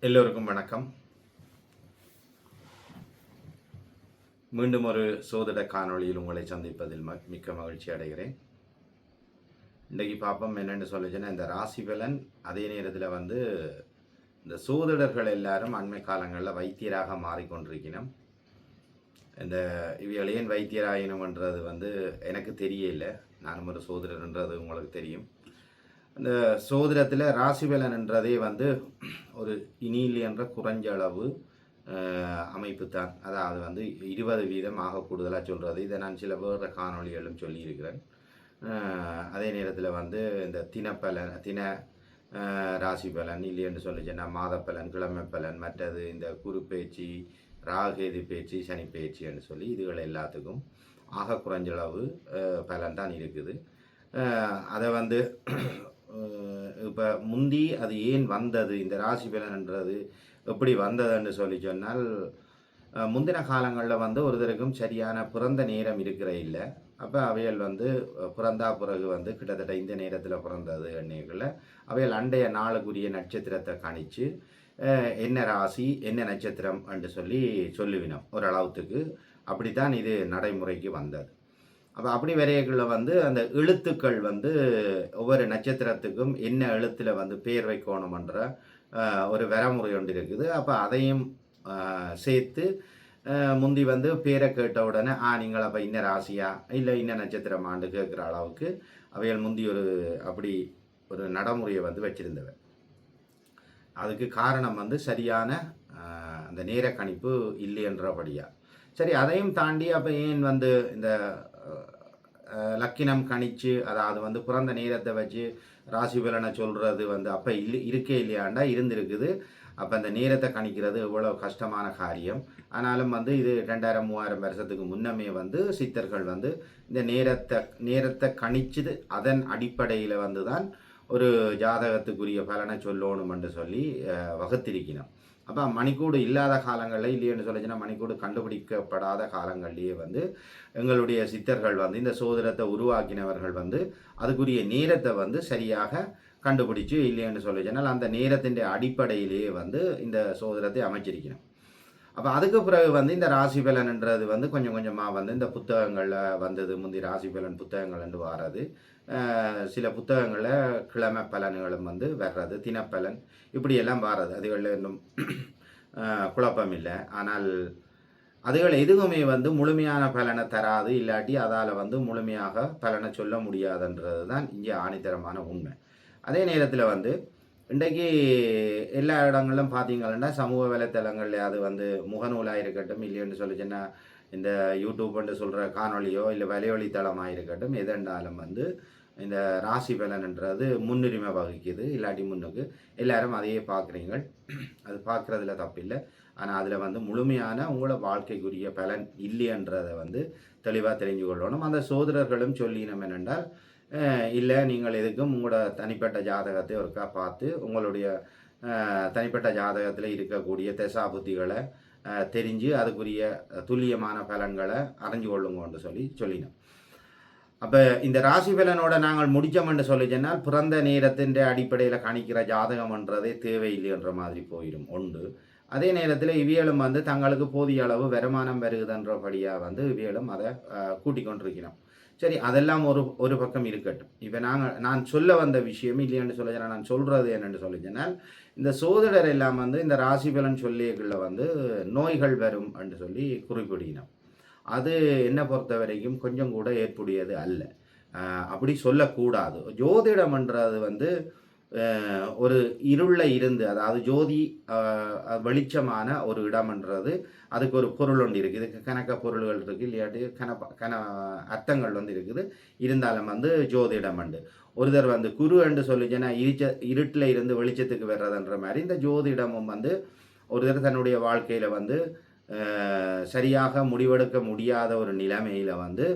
எல்லோருக்கும் வணக்கம். மீண்டும் ஒரு சோதிட காணொளியில் உங்களை சந்திப்பதில் ம- மிக்க மகிழ்ச்சி அடைகிறேன். இன்றைக்கு பார்ப்போம் என்னென்னு சொல்லிச்சுன்னா இந்த ராசி பலன் அதே நேரத்தில் வந்து இந்த சோதிடர்கள் எல்லாரும் அண்மை காலங்களில் வைத்தியராக மாறிக்கொண்டிருக்கணும் இந்த இவைகள் ஏன் வைத்தியராயினம்ன்றது வந்து எனக்கு தெரியல நானும் ஒரு சோதிடர்ன்றது உங்களுக்கு தெரியும். அந்த சோதிடத்தில் ராசி பலன்ன்றதே வந்து ஒரு இனியில் என்ற குறைஞ்ச அளவு அமைப்பு தான் அதாவது வந்து இருபது வீதம் ஆக கூடுதலாக சொல்கிறது இதை நான் சில வேறு காணொளிகளும் சொல்லியிருக்கிறேன். அதே நேரத்தில் வந்து இந்த தினப்பலன் தின ராசி பலன் இல்லையென்று சொல்லிச்சுன்னா மாதப்பலன் கிழமை பலன் மற்றது இந்த குரு பேச்சு ராகேது பேச்சு சனி பேச்சுன்னு சொல்லி இதுகள் எல்லாத்துக்கும் ஆக குறைஞ்சளவு பலன் தான் இருக்குது. அதை வந்து இப்போ முந்தி அது ஏன் வந்தது? இந்த ராசி பலன்ன்றது எப்படி வந்ததுன்னு சொல்லி சொன்னால் முந்தின காலங்களில் வந்து ஒருத்தருக்கும் சரியான பிறந்த நேரம் இருக்கிற இல்லை. அப்போ அவையல் வந்து பிறந்தா பிறகு வந்து கிட்டத்தட்ட இந்த நேரத்தில் பிறந்தது எண்ணெய்களில் அவையல் அண்டைய நாளுக்குரிய நட்சத்திரத்தை கணிச்சு என்ன ராசி என்ன நட்சத்திரம் என்று சொல்லி சொல்லுவினோம். ஓரளவுத்துக்கு அப்படித்தான் இது நடைமுறைக்கு வந்தது. அப்போ அப்படி வரையக்குள்ள வந்து அந்த எழுத்துக்கள் வந்து ஒவ்வொரு நட்சத்திரத்துக்கும் என்ன எழுத்தில் வந்து பேர் வைக்கணுமன்ற ஒரு வரமுறை ஒன்று இருக்குது. அப்போ அதையும் சேர்த்து முந்தி வந்து பேரை கேட்ட உடனே ஆ நீங்கள் அப்போ இன்ன ராசியா? இல்லை இன்ன நட்சத்திரம் ஆண்டு கேட்குற அளவுக்கு அவைகள் முந்தி ஒரு அப்படி ஒரு நடைமுறையை வந்து வச்சிருந்தவ. அதுக்கு காரணம் வந்து சரியான அந்த நேர கணிப்பு இல்லைன்றபடியா சரி அதையும் தாண்டி அப்போ ஏன் வந்து இந்த லக்கினம் கணிச்சு அதாவது வந்து பிறந்த நேரத்தை வச்சு ராசி பலனை சொல்கிறது வந்து அப்போ இல்லை இருக்கே இல்லையாண்டா இருந்திருக்குது. அப்போ அந்த நேரத்தை கணிக்கிறது இவ்வளோ கஷ்டமான காரியம். ஆனாலும் வந்து இது ரெண்டாயிரம் மூவாயிரம் வருஷத்துக்கு முன்னமே வந்து சித்தர்கள் வந்து இந்த நேரத்தை நேரத்தை கணிச்சுது அதன் அடிப்படையில் வந்து தான் ஒரு ஜாதகத்துக்குரிய பலனை சொல்லணும்னு சொல்லி வகுத்திருக்கணும். அப்போ மணிக்கூடு இல்லாத காலங்களில் இல்லைன்னு சொல்லிச்சுன்னா மணிக்கூடு கண்டுபிடிக்கப்படாத காலங்கள்லேயே வந்து எங்களுடைய சித்தர்கள் வந்து இந்த சோதரத்தை உருவாக்கினவர்கள் வந்து அதுக்குரிய நேரத்தை வந்து சரியாக கண்டுபிடிச்சு இல்லைன்னு சொல்லிச்சுனால் அந்த நேரத்தின் அடிப்படையிலேயே வந்து இந்த சோதரத்தை அமைச்சிருக்கணும். அப்போ அதுக்கு பிறகு வந்து இந்த ராசி பலன்ன்றது வந்து கொஞ்சம் கொஞ்சமாக வந்து இந்த புத்தகங்களில் வந்தது. முந்தி ராசி பலன் புத்தகங்கள் என்று சில புத்தகங்களில் கிழமை பலன்களும் வந்து வர்றது தினப்பலன் இப்படியெல்லாம் வாரது. அதுகளில் இன்னும் குழப்பம் இல்லை ஆனால் அதுகள் எதுவுமே வந்து முழுமையான பலனை தராது. இல்லாட்டி அதால் வந்து முழுமையாக பலனை சொல்ல முடியாதுன்றது தான் இங்கே ஆணித்தரமான உண்மை. அதே நேரத்தில் வந்து இன்றைக்கு எல்லா இடங்களிலும் பார்த்தீங்கன்னா சமூக வலைத்தளங்கள்ல அது வந்து முகநூலாக இருக்கட்டும் இல்லைன்னு சொல்லிச்சுன்னா இந்த யூடியூப்னு சொல்கிற காணொளியோ இல்லை வலையொலி இருக்கட்டும் எதென்றாலும் வந்து இந்த ராசி பலன்ன்றது முன்னுரிமை வகிக்குது இல்லாட்டி முன்னுக்கு. எல்லாரும் அதையே பார்க்குறீங்க அது பார்க்குறதுல தப்பில்லை. ஆனால் அதில் வந்து முழுமையான உங்களோட வாழ்க்கைக்குரிய பலன் இல்லைன்றதை வந்து தெளிவாக தெரிஞ்சு கொள்ளணும் அந்த சோதரர்களும் சொல்லினோம் என்னென்றால் இல்லை நீங்கள் எதுக்கும் உங்களோட தனிப்பட்ட ஜாதகத்தை ஒருக்கா பார்த்து உங்களுடைய தனிப்பட்ட ஜாதகத்தில் இருக்கக்கூடிய தசா புத்திகளை தெரிஞ்சு அதுக்குரிய துல்லியமான பலன்களை அறிஞ்சு கொள்ளுங்கன்னு சொல்லி சொல்லினோம். அப்போ இந்த ராசி பலனோட நாங்கள் முடித்தோம்னு சொல்லி சொன்னால் பிறந்த நேரத்தின் அடிப்படையில் கணிக்கிற ஜாதகம்ன்றதே தேவையில்லைன்ற மாதிரி போயிடும் ஒன்று அதே நேரத்தில் இவியலும் வந்து தங்களுக்கு போதிய அளவு வருமானம் வருகுதுன்றபடியாக வந்து இவியலும் அதை கூட்டிக் கொண்டிருக்கிறோம். சரி அதெல்லாம் ஒரு ஒரு பக்கம் இருக்கட்டும். இப்போ நாங்கள் நான் சொல்ல வந்த விஷயம் இல்லையான்னு சொல்ல நான் சொல்கிறது என்னென்னு சொல்லிச்சனால் இந்த சோதிடர் எல்லாம் வந்து இந்த ராசி பலன் சொல்லியக்குள்ள வந்து நோய்கள் வரும் என்று சொல்லி குறிப்பிடினோம் அது என்னை பொறுத்த வரைக்கும் கொஞ்சம் கூட ஏற்புடையது அல்ல. அப்படி சொல்லக்கூடாது. ஜோதிடம்ன்றது வந்து ஒரு இருளில் இருந்து அதாவது ஜோதி வெளிச்சமான ஒரு இடம்ன்றது அதுக்கு ஒரு பொருள் ஒன்று இருக்குது. இதுக்கு கணக்க பொருள்கள் இருக்குது இல்லாட்டி கன கன அர்த்தங்கள் வந்து இருக்குது. இருந்தாலும் வந்து ஜோதிடம் உண்டு. ஒருத்தர் வந்து குரு என்று சொல்லிச்சுன்னா இருச்ச இருட்டில் இருந்து வெளிச்சத்துக்கு வர்றதுன்ற மாதிரி இந்த ஜோதிடமும் வந்து ஒருத்தர் தன்னுடைய வாழ்க்கையில் வந்து சரியாக முடிவெடுக்க முடியாத ஒரு நிலைமையில் வந்து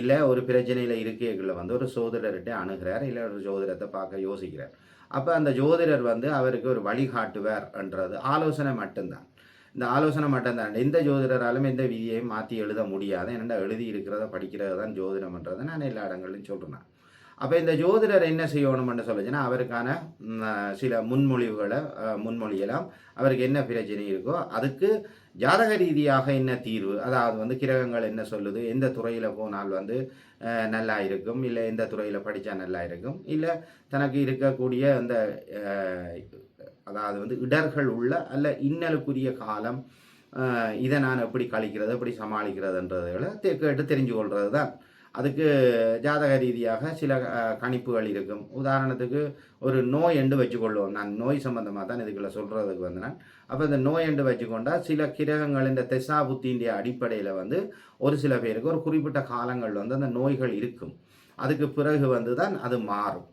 இல்லை ஒரு பிரச்சனையில் இருக்கைகளில் வந்து ஒரு சோதரர்கிட்ட அணுகிறார் இல்லை ஒரு ஜோதிடத்தை பார்க்க யோசிக்கிறார். அப்போ அந்த ஜோதிடர் வந்து அவருக்கு ஒரு வழிகாட்டுவார் என்றது ஆலோசனை மட்டும்தான். இந்த ஆலோசனை மட்டும்தான். எந்த ஜோதிடராலும் எந்த விதியையும் மாற்றி எழுத முடியாது. ஏன்னா எழுதி இருக்கிறத படிக்கிறது தான் ஜோதிடம்ன்றதை நான் எல்லா இடங்கள்லையும் சொல்கிறேன் அப்போ இந்த ஜோதிடர் என்ன செய்யணும்னு சொல்லுச்சுன்னா அவருக்கான சில முன்மொழிவுகளை முன்மொழியெல்லாம் முன்மொழியலாம். அவருக்கு என்ன பிரச்சனை இருக்கோ அதுக்கு ஜாதக ரீதியாக என்ன தீர்வு? அதாவது வந்து கிரகங்கள் என்ன சொல்லுது? எந்த துறையில் போனால் வந்து நல்லா இருக்கும்? இல்லை எந்த துறையில் படித்தா நல்லா இருக்கும்? இல்லை தனக்கு இருக்கக்கூடிய அந்த அதாவது வந்து இடர்கள் உள்ள அல்ல இன்னலுக்குரிய காலம் இதை நான் எப்படி கழிக்கிறது? எப்படி சமாளிக்கிறதுன்றதுகளை தெ- கேட்டு தெரிஞ்சு கொள்வது தான் அதுக்கு ஜாதக ரீதியாக சில கணிப்புகள் இருக்கும். உதாரணத்துக்கு ஒரு நோய் என்று வச்சுக்கொள்வோம். நான் நோய் சம்பந்தமாக தான் இதுக்குள்ள சொல்கிறதுக்கு வந்து நான் அப்போ இந்த நோய் என்று வச்சுக்கொண்டால் சில கிரகங்கள் இந்த தெசா புத்தியுடைய அடிப்படையில் வந்து ஒரு சில பேருக்கு ஒரு குறிப்பிட்ட காலங்கள் வந்து அந்த நோய்கள் இருக்கும். அதுக்கு பிறகு வந்து தான் அது மாறும்.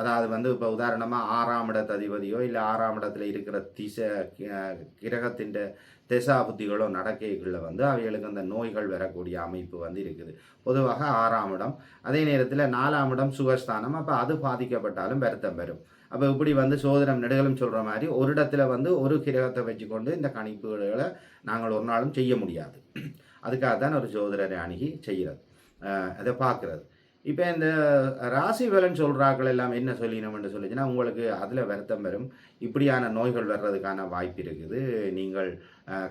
அதாவது வந்து இப்போ உதாரணமாக ஆறாம் இடத்து அதிபதியோ இல்லை ஆறாம் இடத்துல இருக்கிற திசை கிரகத்தின் திசா புத்திகளோ நடக்கைகளில் வந்து அவைகளுக்கு அந்த நோய்கள் வரக்கூடிய அமைப்பு வந்து இருக்குது. பொதுவாக ஆறாம் இடம். அதே நேரத்தில் நாலாம் இடம் சுகஸ்தானம். அப்போ அது பாதிக்கப்பட்டாலும் வருத்தம் வரும். அப்போ இப்படி வந்து சோதனம் நெடுகளும் சொல்கிற மாதிரி ஒரு இடத்துல வந்து ஒரு கிரகத்தை வச்சுக்கொண்டு இந்த கணிப்புகளை நாங்கள் ஒரு நாளும் செய்ய முடியாது. அதுக்காக தான் ஒரு ஜோதிடரை அணுகி செய்கிறது. அதை பார்க்குறது. இப்போ இந்த ராசி பலன் சொல்கிறாக்கள் எல்லாம் என்ன சொல்லினோம்னு சொல்லிச்சுன்னா உங்களுக்கு அதில் வருத்தம் வரும். இப்படியான நோய்கள் வர்றதுக்கான வாய்ப்பு இருக்குது. நீங்கள்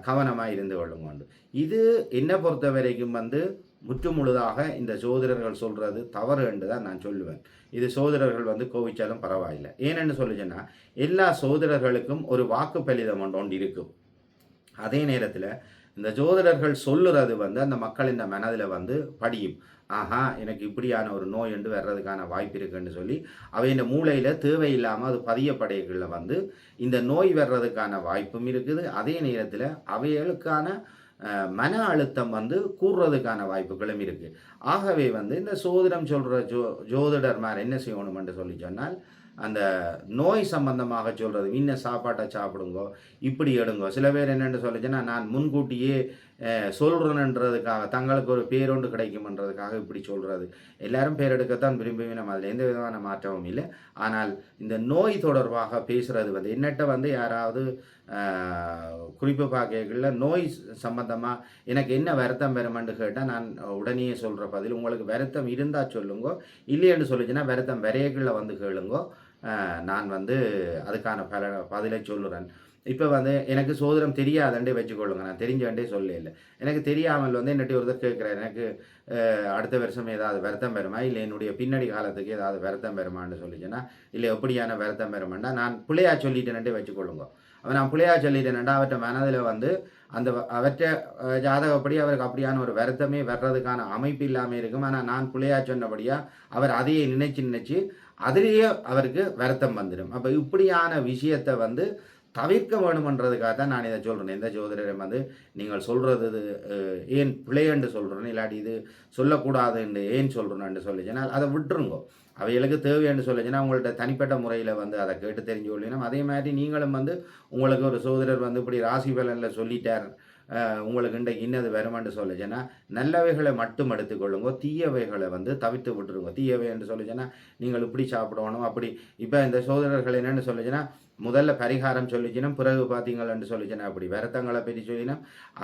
கவனமாக இருந்து கொள்ளுங்க இது என்னை பொறுத்த வரைக்கும் வந்து முற்று முழுதாக இந்த சோதரர்கள் சொல்கிறது தவறு என்று தான் நான் சொல்லுவேன். இது சோதரர்கள் வந்து கோவிச்சாலும் பரவாயில்லை. ஏனென்னு சொல்லுச்சுன்னா எல்லா சோதரர்களுக்கும் ஒரு வாக்கு பலிதம் ஒன்று ஒன்று இருக்கும். அதே நேரத்தில் இந்த ஜோதிடர்கள் சொல்லுறது வந்து அந்த மக்களின் மனதில் வந்து படியும். ஆஹா எனக்கு இப்படியான ஒரு நோய் என்று வர்றதுக்கான வாய்ப்பு இருக்குன்னு சொல்லி அவையின் மூளையில் தேவையில்லாமல் அது பதியப்படைகளில் வந்து இந்த நோய் வர்றதுக்கான வாய்ப்பும் இருக்குது. அதே நேரத்தில் அவைகளுக்கான மன அழுத்தம் வந்து கூறுறதுக்கான வாய்ப்புகளும் இருக்குது ஆகவே வந்து இந்த சோதிடம் சொல்கிற ஜோ ஜோதிடர் மாதிரி என்ன செய்யணுமென்று சொல்லி சொன்னால் அந்த நோய் சம்பந்தமாக சொல்கிறது இன்ன சாப்பாட்டை சாப்பிடுங்கோ இப்படி எடுங்கோ. சில பேர் என்னென்னு சொல்லிச்சுன்னா நான் முன்கூட்டியே சொல்கிறேன்ன்றதுக்காக தங்களுக்கு ஒரு பேரொண்டு கிடைக்கும்ன்றதுக்காக இப்படி சொல்கிறது எல்லாரும் பேர் எடுக்கத்தான் நம்ம அதில் எந்த விதமான மாற்றமும் இல்லை. ஆனால் இந்த நோய் தொடர்பாக பேசுகிறது வந்து என்னட்ட வந்து யாராவது குறிப்பு பார்க்கல நோய் சம்பந்தமாக எனக்கு என்ன வருத்தம் பெறுமென்று கேட்டால் நான் உடனே சொல்கிற பதில் உங்களுக்கு வருத்தம் இருந்தால் சொல்லுங்கோ இல்லையென்று சொல்லிச்சுன்னா வருத்தம் விரைகளில் வந்து கேளுங்கோ நான் வந்து அதுக்கான பல பதிலை சொல்லுறேன். இப்போ வந்து எனக்கு சோதனம் தெரியாதண்டே வச்சுக்கொள்ளுங்க. நான் தெரிஞ்சண்டே சொல்ல இல்லை எனக்கு தெரியாமல் வந்து என்னட்டி ஒருத்தர் கேட்குறேன் எனக்கு அடுத்த வருஷம் ஏதாவது வருத்தம் பெறுமா இல்லை என்னுடைய பின்னாடி காலத்துக்கு ஏதாவது வருத்தம் பெறுமான்னு சொல்லிச்சுன்னா இல்லை எப்படியான வருத்தம் பெறுமாண்டா நான் பிள்ளையா சொல்லிட்டேன்ட்டே வச்சுக்கொள்ளுங்க. அவன் நான் பிள்ளையா சொல்லிட்டேன்டா அவற்றை மனதில் வந்து அந்த அவற்ற ஜாதகப்படி அவருக்கு அப்படியான ஒரு வருத்தமே வர்றதுக்கான அமைப்பு இல்லாமல் இருக்கும். ஆனால் நான் பிள்ளையா சொன்னபடியாக அவர் அதையே நினைச்சு நினைச்சு அதிலேயே அவருக்கு வருத்தம் வந்துடும். அப்போ இப்படியான விஷயத்தை வந்து தவிர்க்க வேணுமன்றதுக்காக தான் நான் இதை சொல்கிறேன் எந்த ஜோதிடரும் வந்து நீங்கள் சொல்கிறது இது ஏன் பிழையன்று சொல்கிறேன்னு இல்லாட்டி இது சொல்லக்கூடாதுன்னு ஏன் சொல்கிறேன்னு சொல்லிச்சுன்னா அதை விட்டுருங்கோ. அவைகளுக்கு தேவைன்னு சொல்லிச்சுன்னா உங்கள்ட்ட தனிப்பட்ட முறையில் வந்து அதை கேட்டு தெரிஞ்சு கொள்ளினோம் அதே மாதிரி நீங்களும் வந்து உங்களுக்கு ஒரு சோதரர் வந்து இப்படி ராசி பலனில் சொல்லிட்டார். உங்களுக்கு இன்றைக்கு இன்னது வருமானு சொல்லிச்சேன்னா நல்லவைகளை மட்டும் எடுத்துக்கொள்ளுங்க தீயவைகளை வந்து தவிர்த்து விட்டுருங்க. தீயவை என்று சொல்லிச்சுன்னா நீங்கள் இப்படி சாப்பிடணும் அப்படி. இப்போ இந்த சோதரர்கள் என்னென்னு சொல்லிச்சுன்னா முதல்ல பரிகாரம் சொல்லிச்சினா பிறகு பார்த்தீங்கள்னு சொல்லிச்சுன்னா அப்படி. விரத்தங்களை பற்றி சொல்லினா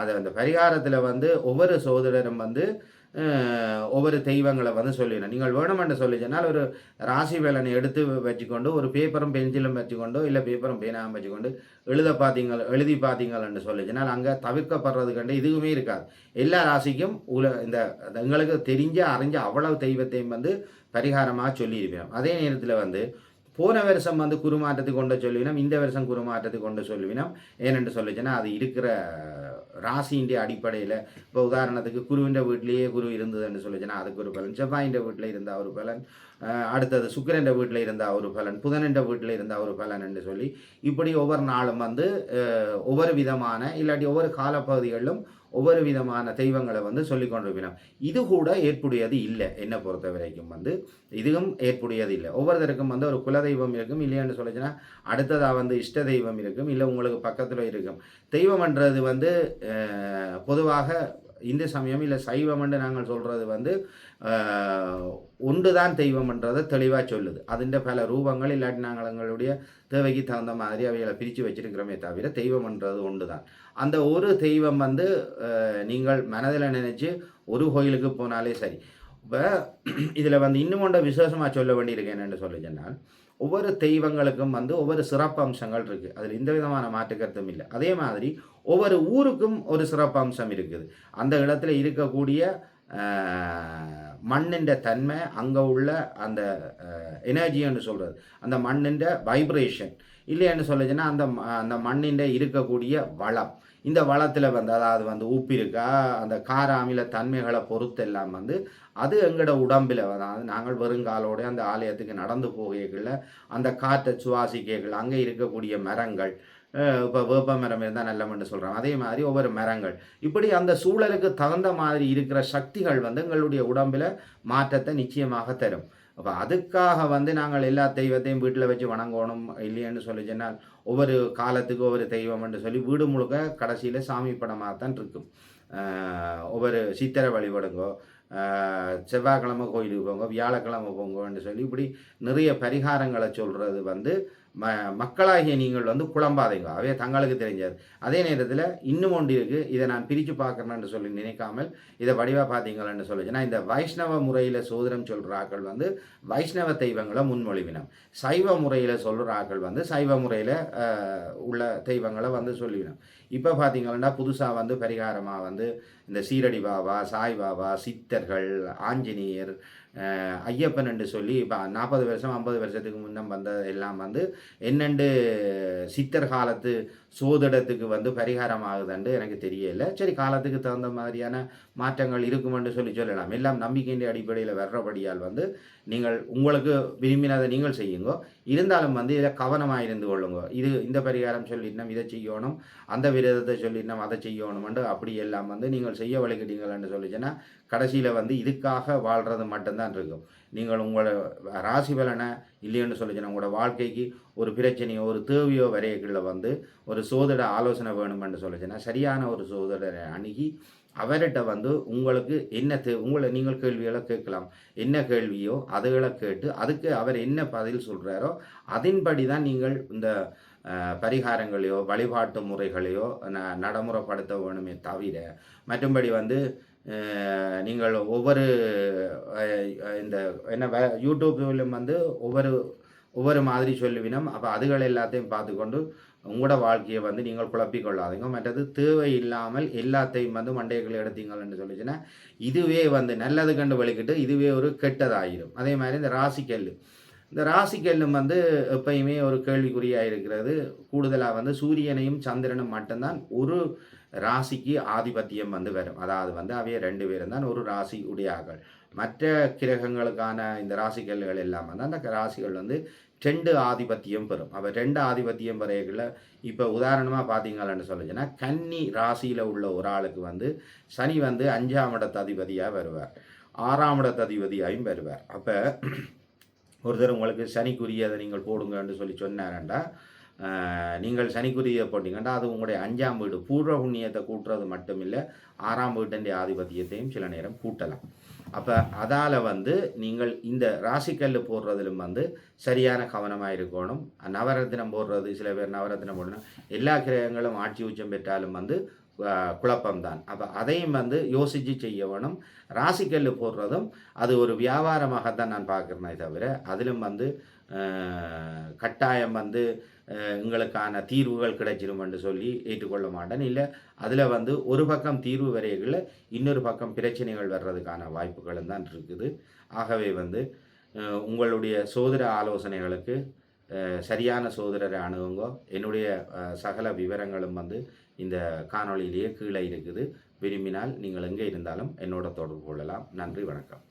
அதை அந்த பரிகாரத்தில் வந்து ஒவ்வொரு சோதரரும் வந்து ஒவ்வொரு தெய்வங்களை வந்து சொல்லிடணும். நீங்கள் வேணுமென்று சொல்லிச்சனால் ஒரு ராசி வேலனை எடுத்து வச்சுக்கொண்டு ஒரு பேப்பரும் பென்சிலும் வச்சுக்கொண்டோ இல்லை பேப்பரும் பேனாவும் வச்சுக்கொண்டு எழுத பார்த்தீங்கள் எழுதி பார்த்தீங்கள்னு சொல்லிச்சுனால் அங்கே தவிர்க்கப்படுறது கண்டு இதுவுமே இருக்காது. எல்லா ராசிக்கும் உல இந்த எங்களுக்கு தெரிஞ்ச அறிஞ்ச அவ்வளவு தெய்வத்தையும் வந்து பரிகாரமாக சொல்லியிருப்போம் அதே நேரத்தில் வந்து போன வருஷம் வந்து குருமாற்றத்துக்கு கொண்டு சொல்லுவினோம் இந்த வருஷம் குருமாற்றத்துக்கு கொண்டு சொல்லுவினோம் ஏனென்று சொல்லிச்சுன்னா அது இருக்கிற ராசியின் அடிப்படையில் இப்போ உதாரணத்துக்கு குருவிൻ്റെ வீட்டிலேயே குரு இருந்ததுன்னு சொல்லிச்சுன்னா அதுக்கு ஒரு பலன். செவ்வாயின் வீட்டில் இருந்தால் ஒரு பலன். அடுத்தது சுக்கிரன் வீட்டில் இருந்தால் ஒரு பலன் புதனென்ற வீட்டில் இருந்தால் ஒரு பலன் என்று சொல்லி இப்படி ஒவ்வொரு நாளும் வந்து ஒவ்வொரு விதமான இல்லாட்டி ஒவ்வொரு காலப்பகுதிகளிலும் ஒவ்வொரு விதமான தெய்வங்களை வந்து சொல்லி கொண்டிருப்பினோம் இது கூட ஏற்புடையது இல்லை என்னை பொறுத்த வரைக்கும் வந்து. இதுவும் ஏற்புடையது இல்லை. ஒவ்வொருத்தருக்கும் வந்து ஒரு குலதெய்வம் இருக்கும் இல்லையான்னு சொல்லிச்சுன்னா அடுத்ததாக வந்து இஷ்ட தெய்வம் இருக்கும் இல்லை உங்களுக்கு பக்கத்தில் இருக்கும். தெய்வம்ன்றது வந்து பொதுவாக இந்து சமயம் இல்லை சைவம்னு நாங்கள் சொல்கிறது வந்து ஒன்று ஒன்றுதான் தெய்வம்ன்றதை தெளிவாக சொல்லுது. அதுண்ட பல ரூபங்கள் இல்லாட்டி நாங்கள் எங்களுடைய தேவைக்கு தகுந்த மாதிரி அவைகளை பிரித்து வச்சிருக்கிறோமே தவிர தெய்வம்ன்றது ஒன்று தான் அந்த ஒரு தெய்வம் வந்து நீங்கள் மனதில் நினைச்சு ஒரு கோயிலுக்கு போனாலே சரி. இப்போ இதில் வந்து இன்னும் ஒன்றை விசேஷமாக சொல்ல வேண்டியிருக்கு என்னென்னு சொல்லி சொன்னால் ஒவ்வொரு தெய்வங்களுக்கும் வந்து ஒவ்வொரு சிறப்பு அம்சங்கள் இருக்குது அதில் எந்த விதமான மாற்றுக்கருத்தும் இல்லை. அதே மாதிரி ஒவ்வொரு ஊருக்கும் ஒரு சிறப்பு அம்சம் இருக்குது. அந்த இடத்துல இருக்கக்கூடிய மண்ணின்ற தன்மை அங்கே உள்ள அந்த எனர்ஜின்னு சொல்கிறது அந்த மண்ணின்ற வைப்ரேஷன் இல்லைன்னு சொல்லுச்சுன்னா அந்த அந்த மண்ணின்ற இருக்கக்கூடிய வளம். இந்த வளத்தில் வந்து அதாவது வந்து உப்பு இருக்கா அந்த கார அமில தன்மைகளை பொறுத்தெல்லாம் வந்து அது எங்களோட உடம்பில் அதாவது நாங்கள் வருங்காலோட அந்த ஆலயத்துக்கு நடந்து போகைகளில் அந்த காற்றை சுவாசிக்கைகள் அங்கே இருக்கக்கூடிய மரங்கள் இப்போ வேப்ப மரம் இருந்தால் நல்லமென்று சொல்கிறோம் அதே மாதிரி ஒவ்வொரு மரங்கள். இப்படி அந்த சூழலுக்கு தகுந்த மாதிரி இருக்கிற சக்திகள் வந்து எங்களுடைய உடம்பில் மாற்றத்தை நிச்சயமாக தரும். அப்போ அதுக்காக வந்து நாங்கள் எல்லா தெய்வத்தையும் வீட்டில் வச்சு வணங்கணும் இல்லையன்னு சொல்லி சொன்னால் ஒவ்வொரு காலத்துக்கு ஒவ்வொரு தெய்வம்னு சொல்லி வீடு முழுக்க கடைசியில் சாமி படமாக தான் இருக்கும். ஒவ்வொரு சித்திரை வழிபடுங்கோ செவ்வாய்க்கிழமை கோயிலுக்கு போங்க வியாழக்கிழமை போங்கன்னு சொல்லி இப்படி நிறைய பரிகாரங்களை சொல்கிறது வந்து ம மக்களாகிய நீங்கள் வந்து குழம்பாதீங்க அவே தங்களுக்கு தெரிஞ்சது. அதே நேரத்தில் இன்னும் ஒன்று இருக்குது இதை நான் பிரித்து பார்க்குறேன்னு சொல்லி நினைக்காமல் இதை வடிவாக பார்த்தீங்களான்னு சொல்லிச்சுன்னா இந்த வைஷ்ணவ முறையில் சோதரம் சொல்கிறாக்கள் வந்து வைஷ்ணவ தெய்வங்களை முன்மொழிவினம். சைவ முறையில் சொல்கிறாக்கள் வந்து சைவ முறையில் உள்ள தெய்வங்களை வந்து சொல்லிவினோம். இப்போ பார்த்தீங்கன்னா புதுசாக வந்து பரிகாரமாக வந்து இந்த சீரடி பாபா சாய் பாபா சித்தர்கள் ஆஞ்சநேயர் ஐயப்பன் என்று சொல்லி இப்போ நாற்பது வருஷம் ஐம்பது வருஷத்துக்கு முன்னம் வந்த எல்லாம் வந்து என்னென்று சித்தர் காலத்து சோதிடத்துக்கு வந்து பரிகாரம் ஆகுதுண்டு எனக்கு தெரியல. சரி காலத்துக்கு தகுந்த மாதிரியான மாற்றங்கள் இருக்குமென்று சொல்லி சொல்லலாம். எல்லாம் நம்பிக்கையின் அடிப்படையில் வர்றபடியால் வந்து நீங்கள் உங்களுக்கு விரும்பினதை நீங்கள் செய்யுங்க. இருந்தாலும் வந்து இதில் கவனமாக இருந்து கொள்ளுங்க. இது இந்த பரிகாரம் சொல்லிடணும் இதை செய்யணும் அந்த விரதத்தை சொல்லிடணும் அதை செய்யணுமெண்டு அப்படி எல்லாம் வந்து நீங்கள் செய்ய வழிகிட்டீங்கள்னு சொல்லிச்சுன்னா கடைசியில் வந்து இதுக்காக வாழ்கிறது மட்டும்தான் இருக்கும். நீங்கள் உங்களை ராசி பலனை இல்லைன்னு சொல்லிச்சுன்னா உங்களோட வாழ்க்கைக்கு ஒரு பிரச்சனையோ ஒரு தேவையோ வரையக்குள்ள வந்து ஒரு சோதிட ஆலோசனை வேணுமென்று சொல்லிச்சுன்னா சரியான ஒரு சோதடரை அணுகி அவர்கிட்ட வந்து உங்களுக்கு என்ன தே உங்களை நீங்கள் கேள்விகளை கேட்கலாம். என்ன கேள்வியோ அதுகளை கேட்டு அதுக்கு அவர் என்ன பதில் சொல்கிறாரோ அதன்படி தான் நீங்கள் இந்த பரிகாரங்களையோ வழிபாட்டு முறைகளையோ ந நடைமுறைப்படுத்த வேணுமே தவிர மற்றும்படி வந்து நீங்கள் ஒவ்வொரு இந்த என்ன யூடியூப்லையும் வந்து ஒவ்வொரு ஒவ்வொரு மாதிரி சொல்லுவினோம் அப்போ அதுகள் எல்லாத்தையும் பார்த்துக்கொண்டு உங்களோட வாழ்க்கையை வந்து நீங்கள் குழப்பிக்கொள்ளாதீங்க மற்றது தேவை இல்லாமல் எல்லாத்தையும் வந்து மண்டைகளை எடுத்தீங்கள்னு சொல்லிச்சுன்னா இதுவே வந்து நல்லது கண்டு வலிக்கிட்டு இதுவே ஒரு கெட்டதாயிரும். அதே மாதிரி இந்த ராசிக்கல் இந்த ராசிக்கல்லும் வந்து எப்பயுமே ஒரு கேள்விக்குறியாக இருக்கிறது கூடுதலாக வந்து சூரியனையும் சந்திரனும் மட்டும்தான் ஒரு ராசிக்கு ஆதிபத்தியம் வந்து வரும். அதாவது வந்து அவைய ரெண்டு பேரும் தான் ஒரு ராசி உடையார்கள். மற்ற கிரகங்களுக்கான இந்த ராசிக்கல்கள் எல்லாம் வந்து அந்த ராசிகள் வந்து ரெண்டு ஆதிபத்தியம் பெறும். அப்போ ரெண்டு ஆதிபத்தியம் பெறையில இப்போ உதாரணமாக பார்த்தீங்களான்னு சொல்லிச்சுன்னா கன்னி ராசியில் உள்ள ஒரு ஆளுக்கு வந்து சனி வந்து அஞ்சாம் இடத்து அதிபதியாக வருவார். ஆறாம் இடத்து அதிபதியாகவும் வருவார். அப்போ ஒருத்தர் உங்களுக்கு சனிக்குரியதை நீங்கள் போடுங்கன்னு சொல்லி சொன்னாரண்டா நீங்கள் சனிக்குரிய போட்டிங்கன்னா அது உங்களுடைய அஞ்சாம் வீடு. பூர்வ புண்ணியத்தை கூட்டுறது மட்டுமில்லை ஆறாம் வீட்டின் ஆதிபத்தியத்தையும் சில நேரம் கூட்டலாம். அப்போ அதால் வந்து நீங்கள் இந்த ராசிக்கல் போடுறதிலும் வந்து சரியான கவனமாக இருக்கணும். நவரத்தினம் போடுறது சில பேர் நவரத்தினம் போடணும். எல்லா கிரகங்களும் ஆட்சி உச்சம் பெற்றாலும் வந்து குழப்பம்தான். அப்போ அதையும் வந்து யோசித்து செய்ய வேணும் ராசிக்கல் போடுறதும் அது ஒரு வியாபாரமாகத்தான் நான் பார்க்குறேனே தவிர அதிலும் வந்து கட்டாயம் வந்து எங்களுக்கான தீர்வுகள் கிடைச்சிரும் என்று சொல்லி ஏற்றுக்கொள்ள மாட்டேன். இல்லை அதில் வந்து ஒரு பக்கம் தீர்வு வரைகளில் இன்னொரு பக்கம் பிரச்சனைகள் வர்றதுக்கான வாய்ப்புகளும் தான் இருக்குது. ஆகவே வந்து உங்களுடைய சோதர ஆலோசனைகளுக்கு சரியான சோதரரை அணுகுங்க. என்னுடைய சகல விவரங்களும் வந்து இந்த காணொளியிலேயே கீழே இருக்குது. விரும்பினால் நீங்கள் எங்கே இருந்தாலும் என்னோட தொடர்பு கொள்ளலாம். நன்றி வணக்கம்.